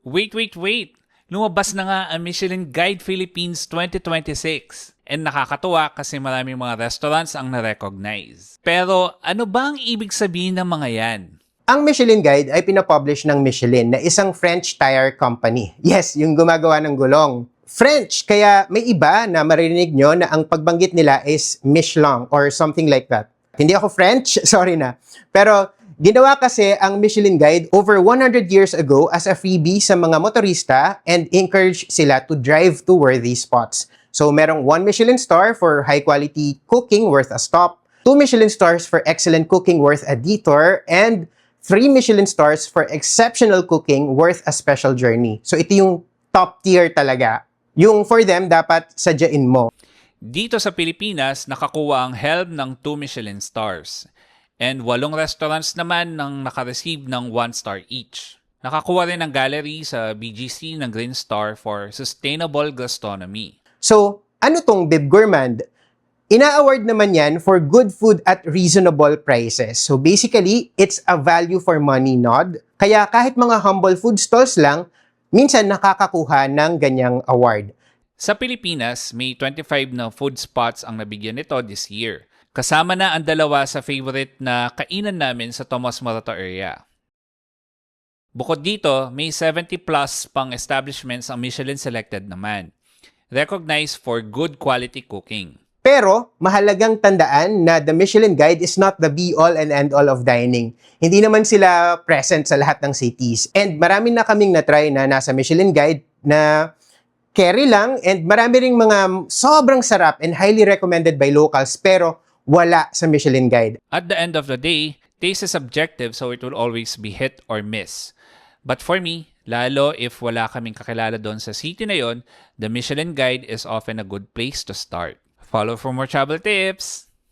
Wait, wait, wait! Lumabas na nga ang Michelin Guide Philippines 2026. And nakakatuwa kasi maraming mga restaurants ang na-recognize. Pero ano ba ang ibig sabihin ng mga yan? Ang Michelin Guide ay pinapublish ng Michelin na isang French tire company. Yes, yung gumagawa ng gulong. French, kaya may iba na maririnig nyo na ang pagbanggit nila is Michelin or something like that. Hindi ako French, sorry na. Pero ginawa kasi ang Michelin Guide over 100 years ago as a freebie sa mga motorista and encourage sila to drive to worthy spots. So merong one Michelin star for high quality cooking worth a stop, two Michelin stars for excellent cooking worth a detour, and three Michelin stars for exceptional cooking worth a special journey. So ito yung top tier talaga. Yung for them, dapat sadyain mo. Dito sa Pilipinas, nakakuha ang helm ng 2 Michelin stars. And walong restaurants naman nang nakareceive ng 1 star each. Nakakuha rin ang gallery sa BGC ng Green Star for Sustainable Gastronomy. So, ano tong Bib Gourmand? Ina-award naman yan for good food at reasonable prices. So basically, it's a value for money nod. Kaya kahit mga humble food stalls lang, minsan nakakakuha ng ganyang award. Sa Pilipinas, may 25 na food spots ang nabigyan nito this year. Kasama na ang dalawa sa favorite na kainan namin sa Tomas Morato area. Bukod dito, may 70 plus pang establishments ang Michelin selected naman. Recognized for good quality cooking. Pero, mahalagang tandaan na the Michelin Guide is not the be-all and end-all of dining. Hindi naman sila present sa lahat ng cities. And marami na kaming na-try na nasa Michelin Guide na carry lang and marami ring mga sobrang sarap and highly recommended by locals pero wala sa Michelin Guide. At the end of the day, taste is subjective so it will always be hit or miss. But for me, lalo if wala kaming kakilala doon sa city na yon, the Michelin Guide is often a good place to start. Follow for more travel tips!